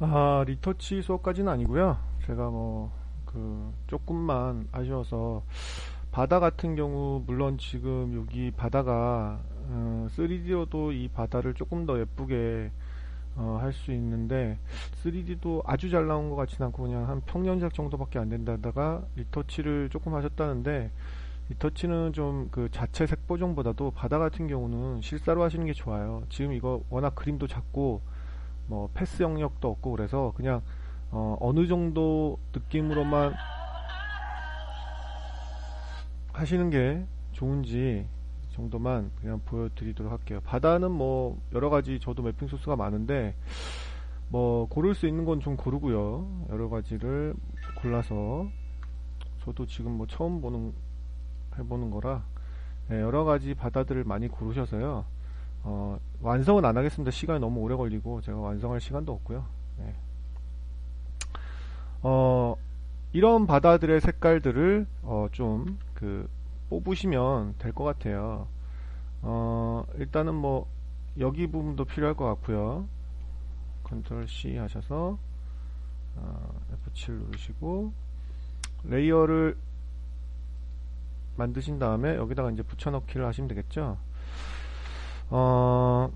아, 리터치 수업까지는 아니고요. 제가 뭐, 그, 조금만 아쉬워서, 바다 같은 경우, 물론 지금 여기 바다가, 어, 3D로도 이 바다를 조금 더 예쁘게, 어, 할 수 있는데, 3D도 아주 잘 나온 것 같지는 않고, 그냥 한 평년작 정도밖에 안 된다다가, 리터치를 조금 하셨다는데, 리터치는 좀 그 자체 색 보정보다도 바다 같은 경우는 실사로 하시는 게 좋아요. 지금 이거 워낙 그림도 작고, 뭐 패스 영역도 없고 그래서 그냥 어, 어느 정도 느낌으로만 하시는 게 좋은지 정도만 그냥 보여드리도록 할게요. 바다는 뭐 여러 가지 저도 매핑 소스가 많은데 뭐 고를 수 있는 건 좀 고르고요. 여러 가지를 골라서 저도 지금 뭐 처음 보는 해보는 거라 네, 여러 가지 바다들을 많이 고르셔서요. 어, 완성은 안 하겠습니다. 시간이 너무 오래 걸리고 제가 완성할 시간도 없고요. 네. 어, 이런 바다들의 색깔들을 어, 좀 그 뽑으시면 될 것 같아요. 어, 일단은 뭐 여기 부분도 필요할 것 같고요. 컨트롤 C 하셔서 어, F7 누르시고 레이어를 만드신 다음에 여기다가 이제 붙여넣기를 하시면 되겠죠. 어,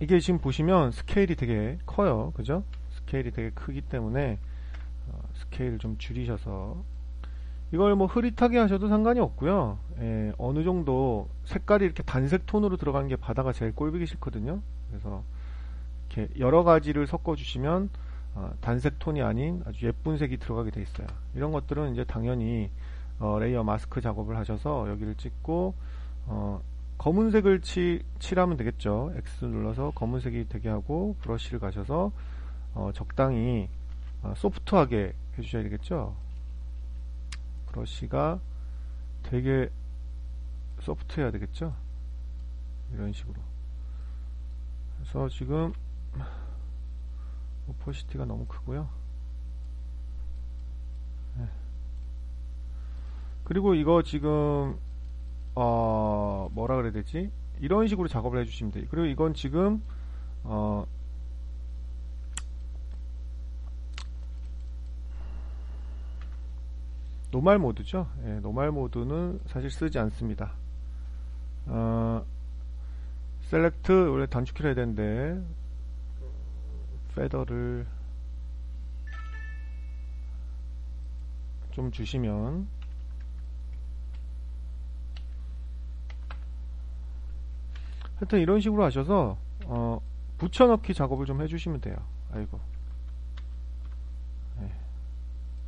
이게 지금 보시면 스케일이 되게 커요. 그죠? 스케일이 되게 크기 때문에 어, 스케일을 좀 줄이셔서 이걸 뭐 흐릿하게 하셔도 상관이 없고요. 예, 어느 정도 색깔이 이렇게 단색 톤으로 들어가는 게 바다가 제일 꼴보기 싫거든요. 그래서 이렇게 여러 가지를 섞어 주시면 어, 단색 톤이 아닌 아주 예쁜 색이 들어가게 돼 있어요. 이런 것들은 이제 당연히 어, 레이어 마스크 작업을 하셔서 여기를 찍고 어, 검은색을 치, 칠하면 되겠죠. X 눌러서 검은색이 되게 하고 브러쉬를 가셔서 어, 적당히 어, 소프트하게 해주셔야 되겠죠. 브러쉬가 되게 소프트해야 되겠죠. 이런 식으로. 그래서 지금 오퍼시티가 너무 크고요. 네. 그리고 이거 지금 어 뭐라 그래야 되지? 이런 식으로 작업을 해주시면 돼요. 그리고 이건 지금 어 노말 모드죠. 예, 노말 모드는 사실 쓰지 않습니다. 어, 셀렉트 원래 단축키를 해야 되는데 페더를 좀 주시면 하여튼 이런 식으로 하셔서 어, 붙여넣기 작업을 좀 해주시면 돼요. 아이고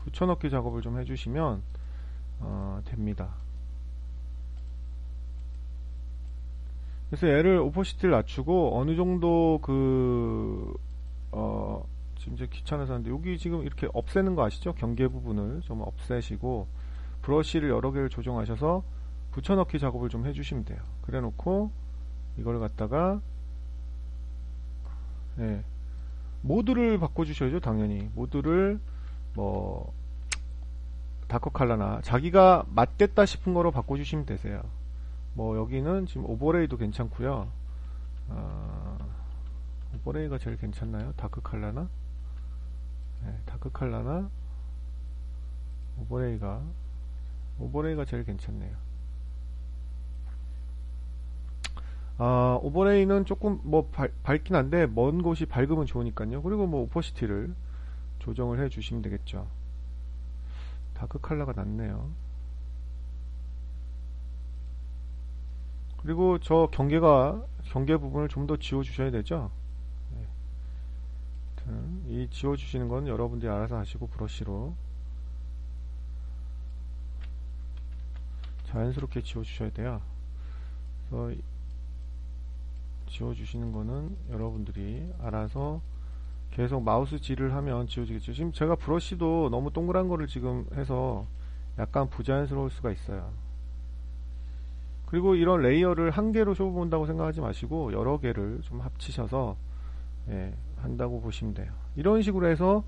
붙여넣기 작업을 좀 해주시면 어, 됩니다. 그래서 얘를 오퍼시티를 낮추고 어느 정도 그 어, 지금 이제 귀찮아서 하는데 여기 지금 이렇게 없애는 거 아시죠? 경계 부분을 좀 없애시고 브러쉬를 여러 개를 조정하셔서 붙여넣기 작업을 좀 해주시면 돼요. 그래 놓고 이걸 갖다가 네. 모드를 바꿔주셔야죠 당연히 모드를 뭐 다크 칼라나 자기가 맞겠다 싶은 거로 바꿔주시면 되세요. 뭐 여기는 지금 오버레이도 괜찮고요. 어, 오버레이가 제일 괜찮나요? 다크 칼라나? 네, 다크 칼라나 오버레이가 오버레이가 제일 괜찮네요. 아, 오버레이는 조금 뭐 밝, 밝긴 한데 먼 곳이 밝으면 좋으니까요. 그리고 뭐 오퍼시티를 조정을 해 주시면 되겠죠. 다크 칼라가 낫네요. 그리고 저 경계가 경계 부분을 좀 더 지워 주셔야 되죠. 네. 이 지워 주시는 건 여러분들이 알아서 하시고 브러쉬로 자연스럽게 지워 주셔야 돼요. 지워 주시는 거는 여러분들이 알아서 계속 마우스 질을 하면 지워지겠죠. 지금 제가 브러쉬도 너무 동그란 거를 지금 해서 약간 부자연스러울 수가 있어요. 그리고 이런 레이어를 한 개로 쇼 본다고 생각하지 마시고 여러 개를 좀 합치셔서 예, 한다고 보시면 돼요. 이런 식으로 해서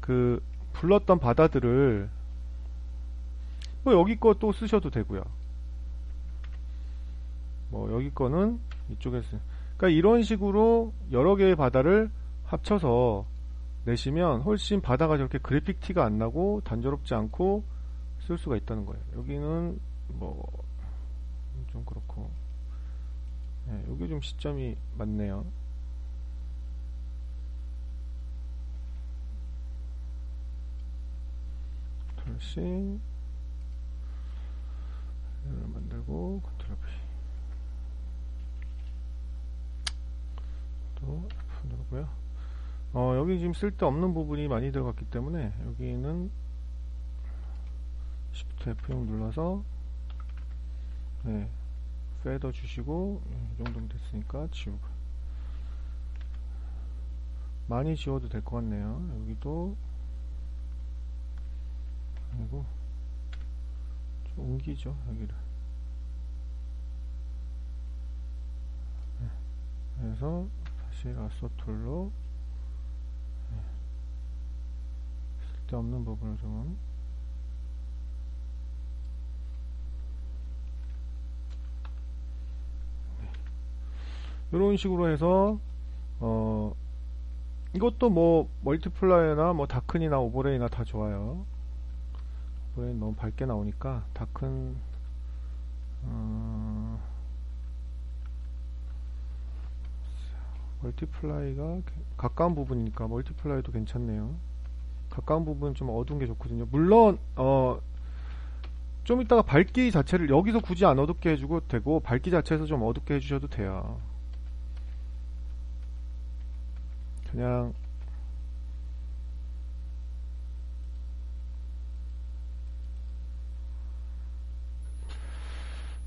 그 불렀던 바다들을 뭐 여기 거 또 쓰셔도 되고요. 뭐 여기 거는 이쪽에서 그러니까 이런 식으로 여러 개의 바다를 합쳐서 내시면 훨씬 바다가 저렇게 그래픽 티가 안 나고 단조롭지 않고 쓸 수가 있다는 거예요. 여기는 뭐 좀 그렇고 네, 여기 좀 시점이 맞네요. 다시 를 만들고 컨트롤 V 또 누르고요. 어, 여기 지금 쓸데없는 부분이 많이 들어갔기 때문에 여기는 Shift F6 눌러서 네, 페더 주시고 이 정도면 됐으니까 지우고 많이 지워도 될 것 같네요. 여기도 그리고 좀 옮기죠 여기를 네. 그래서 다시 라소 툴로 네. 쓸데없는 부분을 좀 네. 이런 식으로 해서 어 이것도 뭐 멀티플라이나 뭐 다큰이나 오버레이나 다 좋아요 브레인 너무 밝게 나오니까 다큰 어, 멀티플라이가 가까운 부분이니까 멀티플라이도 괜찮네요. 가까운 부분 좀 어두운 게 좋거든요. 물론 어, 좀 이따가 밝기 자체를 여기서 굳이 안 어둡게 해주고 되고 밝기 자체에서 좀 어둡게 해주셔도 돼요. 그냥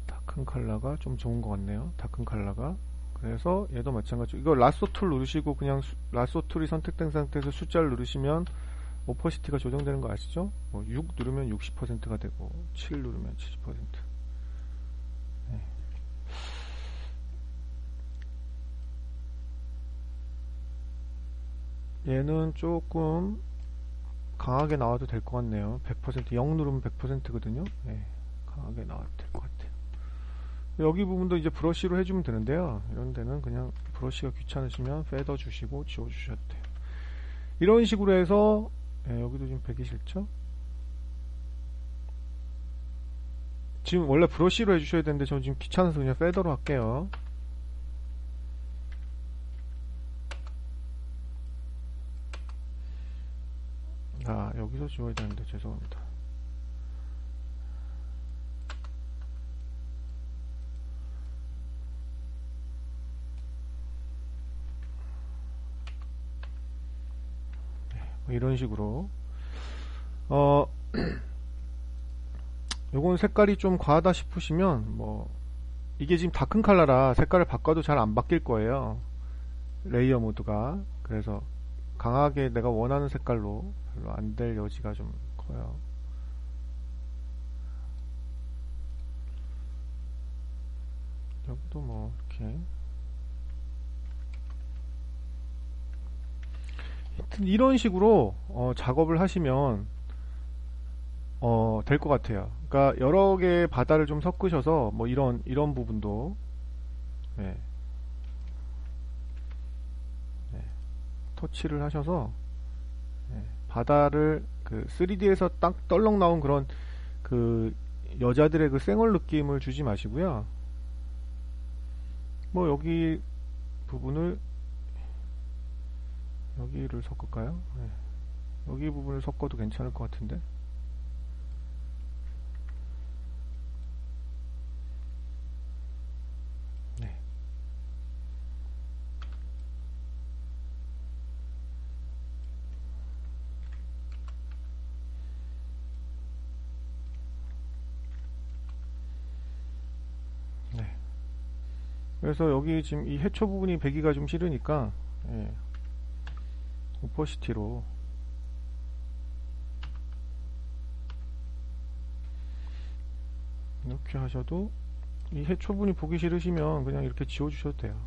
다큰 컬러가 좀 좋은 것 같네요. 다큰 컬러가. 그래서 얘도 마찬가지로 이거 라쏘 툴 누르시고 그냥 수, 라쏘 툴이 선택된 상태에서 숫자를 누르시면 오퍼시티가 조정되는 거 아시죠? 뭐 6 누르면 60%가 되고 7 누르면 70% 네. 얘는 조금 강하게 나와도 될 것 같네요. 100% 0 누르면 100%거든요. 네. 강하게 나와도 될 것 같아요. 여기 부분도 이제 브러쉬로 해주면 되는데요. 이런 데는 그냥 브러쉬가 귀찮으시면 페더 주시고 지워 주셔도 돼요. 이런 식으로 해서 예, 여기도 지금 배기 싫죠? 지금 원래 브러쉬로 해주셔야 되는데 저는 지금 귀찮아서 그냥 페더로 할게요. 아 여기서 지워야 되는데 죄송합니다. 이런 식으로. 어 요건 색깔이 좀 과하다 싶으시면 뭐 이게 지금 다큰 칼라라 색깔을 바꿔도 잘 안 바뀔 거예요. 레이어 모드가. 그래서 강하게 내가 원하는 색깔로 별로 안 될 여지가 좀 커요. 여기도 뭐 이렇게 이런 식으로 어, 작업을 하시면 어, 될 것 같아요. 그러니까 여러 개의 바다를 좀 섞으셔서 뭐 이런 이런 부분도 네. 네. 터치를 하셔서 네. 바다를 그 3D에서 딱 떨렁 나온 그런 그 여자들의 그 쌩얼 느낌을 주지 마시고요. 뭐 여기 부분을 여기를 섞을까요? 네. 여기 부분을 섞어도 괜찮을 것 같은데 네. 네. 그래서 여기 지금 이 해초 부분이 배기가 좀 싫으니까 예. 오퍼시티로 이렇게 하셔도 이 해초분이 보기 싫으시면 그냥 이렇게 지워주셔도 돼요.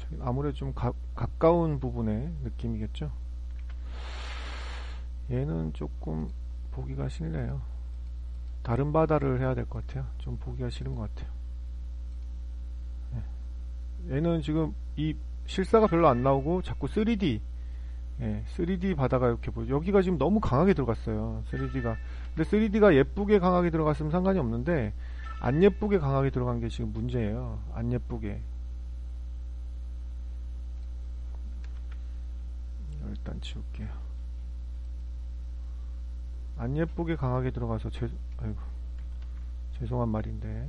이렇게. 아무래도 좀 가, 가까운 부분의 느낌이겠죠. 얘는 조금 보기가 싫네요. 다른 바다를 해야 될 것 같아요. 좀 보기가 싫은 것 같아요. 얘는 지금 이 실사가 별로 안 나오고 자꾸 3D 예, 3D 바다가 이렇게 보죠. 여기가 지금 너무 강하게 들어갔어요. 3D가. 근데 3D가 예쁘게 강하게 들어갔으면 상관이 없는데 안 예쁘게 강하게 들어간 게 지금 문제예요. 안 예쁘게. 일단 지울게요. 안 예쁘게 강하게 들어가서 제, 아이고, 죄송한 말인데.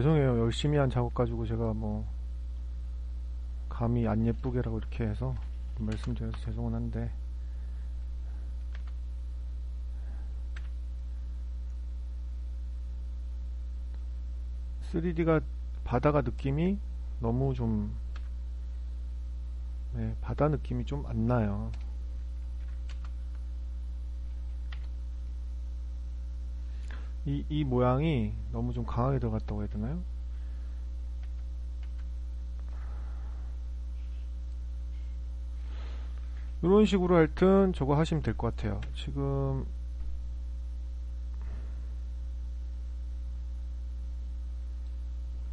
죄송해요. 열심히 한 작업 가지고 제가 뭐 감히 안 예쁘게라고 이렇게 해서 말씀드려서 죄송은 한데 3D가 바다가 느낌이 너무 좀 네, 바다 느낌이 좀 안 나요. 이, 이 모양이 너무 좀 강하게 들어갔다고 해야 되나요? 이런 식으로 하여튼 저거 하시면 될 것 같아요. 지금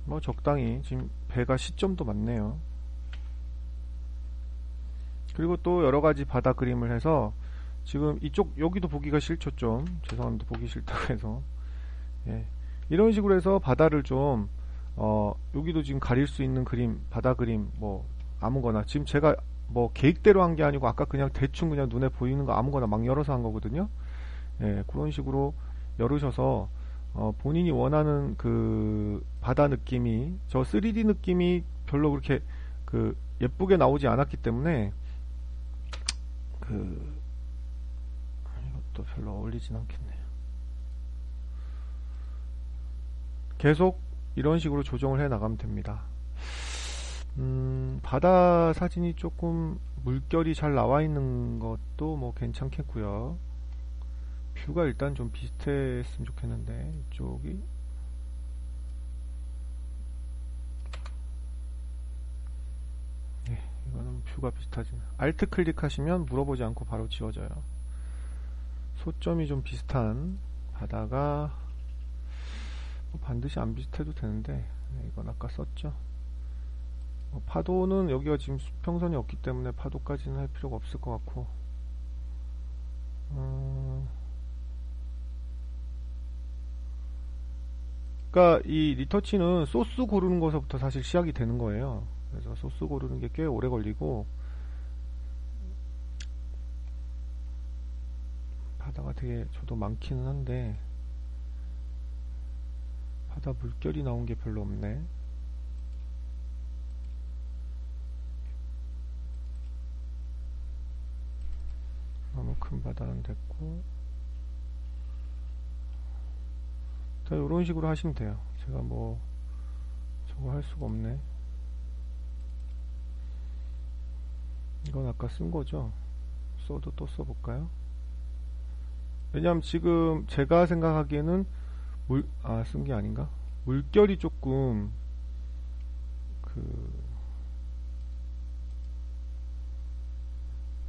뭐 적당히 지금 배가 시점도 많네요. 그리고 또 여러 가지 바다 그림을 해서 지금 이쪽 여기도 보기가 싫죠 좀 죄송합니다 보기 싫다고 해서 예. 이런 식으로 해서 바다를 좀 어, 여기도 지금 가릴 수 있는 그림 바다 그림 뭐 아무거나. 지금 제가 뭐 계획대로 한 게 아니고 아까 그냥 대충 그냥 눈에 보이는 거 아무거나 막 열어서 한 거거든요. 예, 그런 식으로 열으셔서 어, 본인이 원하는 그 바다 느낌이 저 3D 느낌이 별로 그렇게 그 예쁘게 나오지 않았기 때문에 그 이것도 별로 어울리진 않겠네요. 계속 이런 식으로 조정을 해 나가면 됩니다. 음, 바다 사진이 조금 물결이 잘 나와 있는 것도 뭐 괜찮겠고요. 뷰가 일단 좀 비슷했으면 좋겠는데 이쪽이 네, 이거는 뷰가 비슷하지 알트 클릭하시면 물어보지 않고 바로 지워져요 소점이 좀 비슷한 바다가 뭐 반드시 안 비슷해도 되는데 네, 이건 아까 썼죠 뭐 파도는 여기가 지금 수평선이 없기 때문에 파도까지는 할 필요가 없을 것 같고 음... 그러니까 이 리터치는 소스 고르는 것부터 사실 시작이 되는 거예요. 그래서 소스 고르는 게 꽤 오래 걸리고 바다가 되게 저도 많기는 한데 바다 물결이 나온 게 별로 없네. 너무 큰 바다는 됐고 자, 이런 식으로 하시면 돼요. 제가 뭐 저거 할 수가 없네. 이건 아까 쓴 거죠. 써도 또 써볼까요? 왜냐면 지금 제가 생각하기에는 물, 아, 쓴 게 아닌가? 물결이 조금, 그,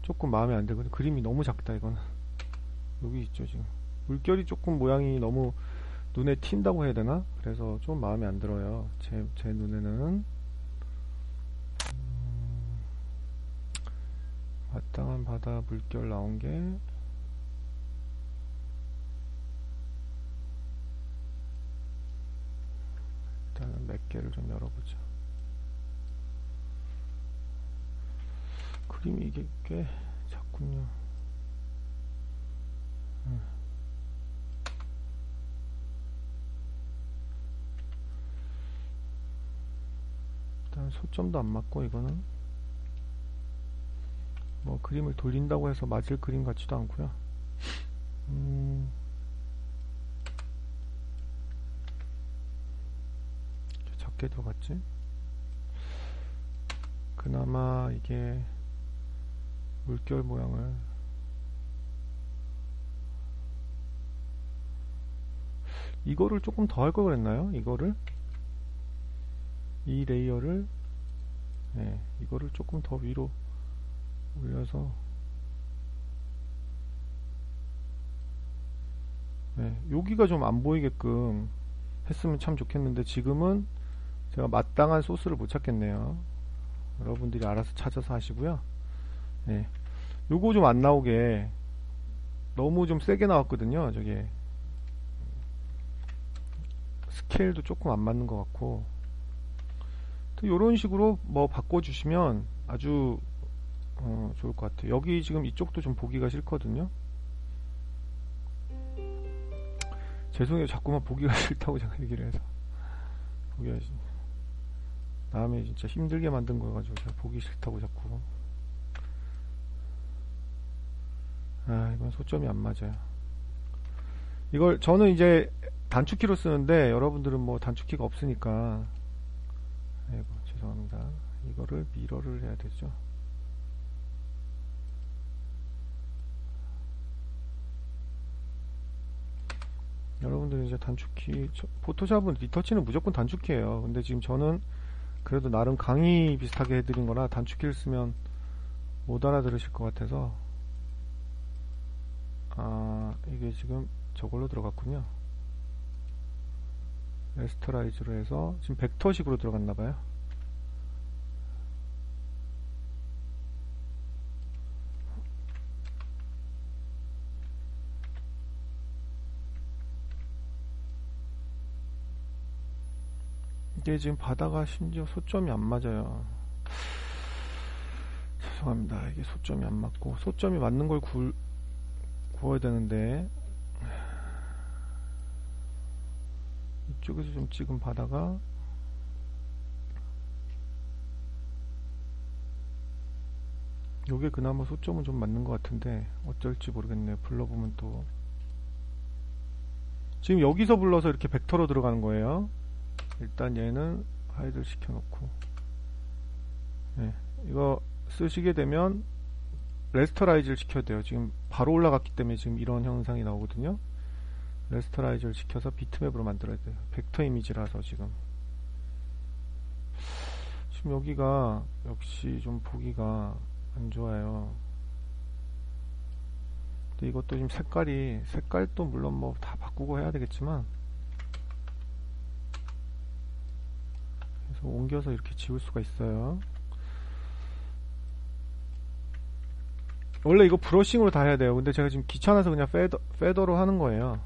조금 마음에 안 들거든요. 그림이 너무 작다, 이거는. 여기 있죠, 지금. 물결이 조금 모양이 너무 눈에 튄다고 해야 되나? 그래서 좀 마음에 안 들어요. 제, 제 눈에는. 음, 마땅한 바다 물결 나온 게 일단은 몇 개를 좀 열어보자. 그림이 이게 꽤 작군요. 음. 일단 소점도 안 맞고 이거는 뭐 그림을 돌린다고 해서 맞을 그림 같지도 않고요 음 개 들어갔지? 그나마 이게 물결 모양을 이거를 조금 더 할 걸 그랬나요? 이거를 이 레이어를 네, 이거를 조금 더 위로 올려서 네, 여기가 좀 안 보이게끔 했으면 참 좋겠는데 지금은 제가 마땅한 소스를 못 찾겠네요. 여러분들이 알아서 찾아서 하시고요. 네, 요거 좀 안 나오게 너무 좀 세게 나왔거든요. 저게 스케일도 조금 안 맞는 것 같고 이런 식으로 뭐 바꿔주시면 아주 어, 좋을 것 같아요. 여기 지금 이쪽도 좀 보기가 싫거든요. 죄송해요. 자꾸만 보기가 싫다고 제가 얘기를 해서. 보기가 다 음에 진짜 힘들게 만든 거 가지고 제가 보기 싫다고 자꾸. 아, 이건 소점이 안 맞아요. 이걸 저는 이제 단축키로 쓰는데 여러분들은 뭐 단축키가 없으니까 아이고 죄송합니다. 이거를 미러를 해야 되죠. 여러분들은 이제 단축키 포토샵은 리터치는 무조건 단축키예요 근데 지금 저는 그래도 나름 강의 비슷하게 해드린 거라 단축키를 쓰면 못 알아들으실 것 같아서 아 이게 지금 저걸로 들어갔군요. 레스터라이즈로 해서 지금 벡터식으로 들어갔나봐요 이게 지금 바다가 심지어 소점이 안 맞아요. 죄송합니다. 이게 소점이 안 맞고 소점이 맞는 걸 구, 구워야 되는데 이쪽에서 좀 찍은 바다가 요게 그나마 소점은 좀 맞는 것 같은데 어쩔지 모르겠네요. 불러보면 또 지금 여기서 불러서 이렇게 벡터로 들어가는 거예요. 일단 얘는 하이드 시켜놓고 네, 이거 쓰시게 되면 레스터라이즈를 시켜야 돼요. 지금 바로 올라갔기 때문에 지금 이런 현상이 나오거든요. 레스터라이즈를 시켜서 비트맵으로 만들어야 돼요. 벡터 이미지라서 지금 지금 여기가 역시 좀 보기가 안 좋아요. 근데 이것도 지금 색깔이 색깔도 물론 뭐 다 바꾸고 해야 되겠지만 그래서 옮겨서 이렇게 지울 수가 있어요. 원래 이거 브러싱으로 다 해야 돼요. 근데 제가 지금 귀찮아서 그냥 페더, 페더로 하는 거예요.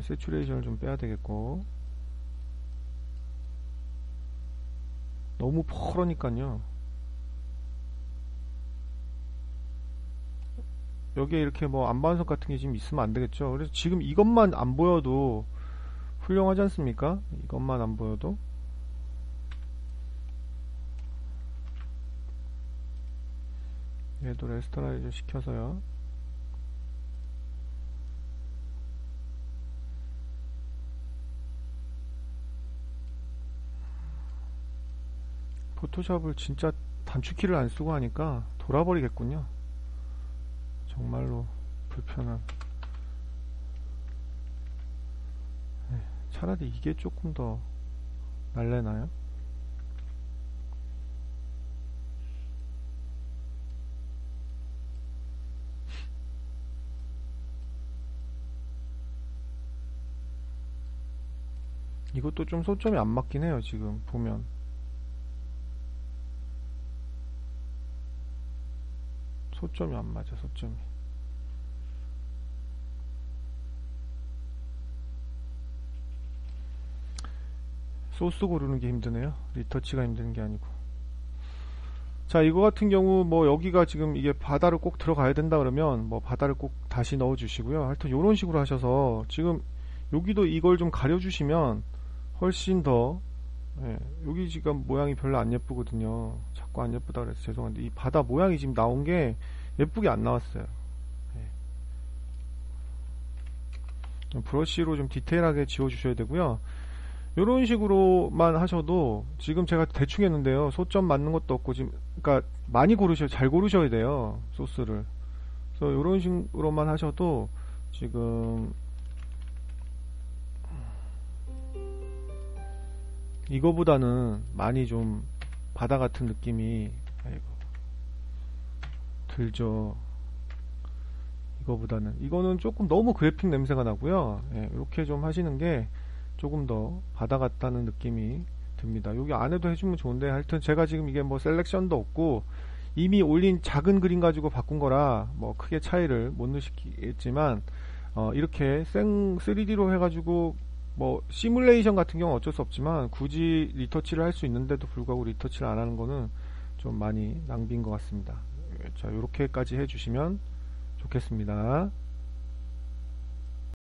세츄레이션을 좀 빼야 되겠고. 너무 퍼러니까요. 여기에 이렇게 뭐 안반석 같은 게 지금 있으면 안 되겠죠. 그래서 지금 이것만 안 보여도 훌륭하지 않습니까? 이것만 안 보여도 얘도 레스터라이즈 시켜서요. 포토샵을 진짜 단축키를 안 쓰고 하니까 돌아버리겠군요. 정말로 불편한 차라리 이게 조금 더 날래나요? 이것도 좀 소점이 안 맞긴 해요 지금 보면 소점이 안 맞아 소점이 소스 고르는 게 힘드네요. 리터치가 힘든 게 아니고. 자, 이거 같은 경우 뭐 여기가 지금 이게 바다를 꼭 들어가야 된다 그러면 뭐 바다를 꼭 다시 넣어 주시고요. 하여튼 이런 식으로 하셔서 지금 여기도 이걸 좀 가려 주시면 훨씬 더 예, 여기 지금 모양이 별로 안 예쁘거든요. 자꾸 안 예쁘다 그래서 죄송한데 이 바다 모양이 지금 나온 게 예쁘게 안 나왔어요. 예. 브러쉬로 좀 디테일하게 지워 주셔야 되고요. 이런 식으로만 하셔도 지금 제가 대충 했는데요. 소점 맞는 것도 없고 지금 그러니까 많이 고르셔 잘 고르셔야 돼요. 소스를. 그래서 이런 식으로만 하셔도 지금 이거보다는 많이 좀 바다 같은 느낌이 아이고 들죠. 이거보다는 이거는 조금 너무 그래픽 냄새가 나고요. 예, 이렇게 좀 하시는 게 조금 더 바다 같다는 느낌이 듭니다. 여기 안에도 해주면 좋은데 하여튼 제가 지금 이게 뭐 셀렉션도 없고 이미 올린 작은 그림 가지고 바꾼 거라 뭐 크게 차이를 못 느끼겠지만 어, 이렇게 생 3D로 해가지고 뭐 시뮬레이션 같은 경우는 어쩔 수 없지만 굳이 리터치를 할 수 있는데도 불구하고 리터치를 안 하는 거는 좀 많이 낭비인 것 같습니다. 자, 이렇게까지 해주시면 좋겠습니다.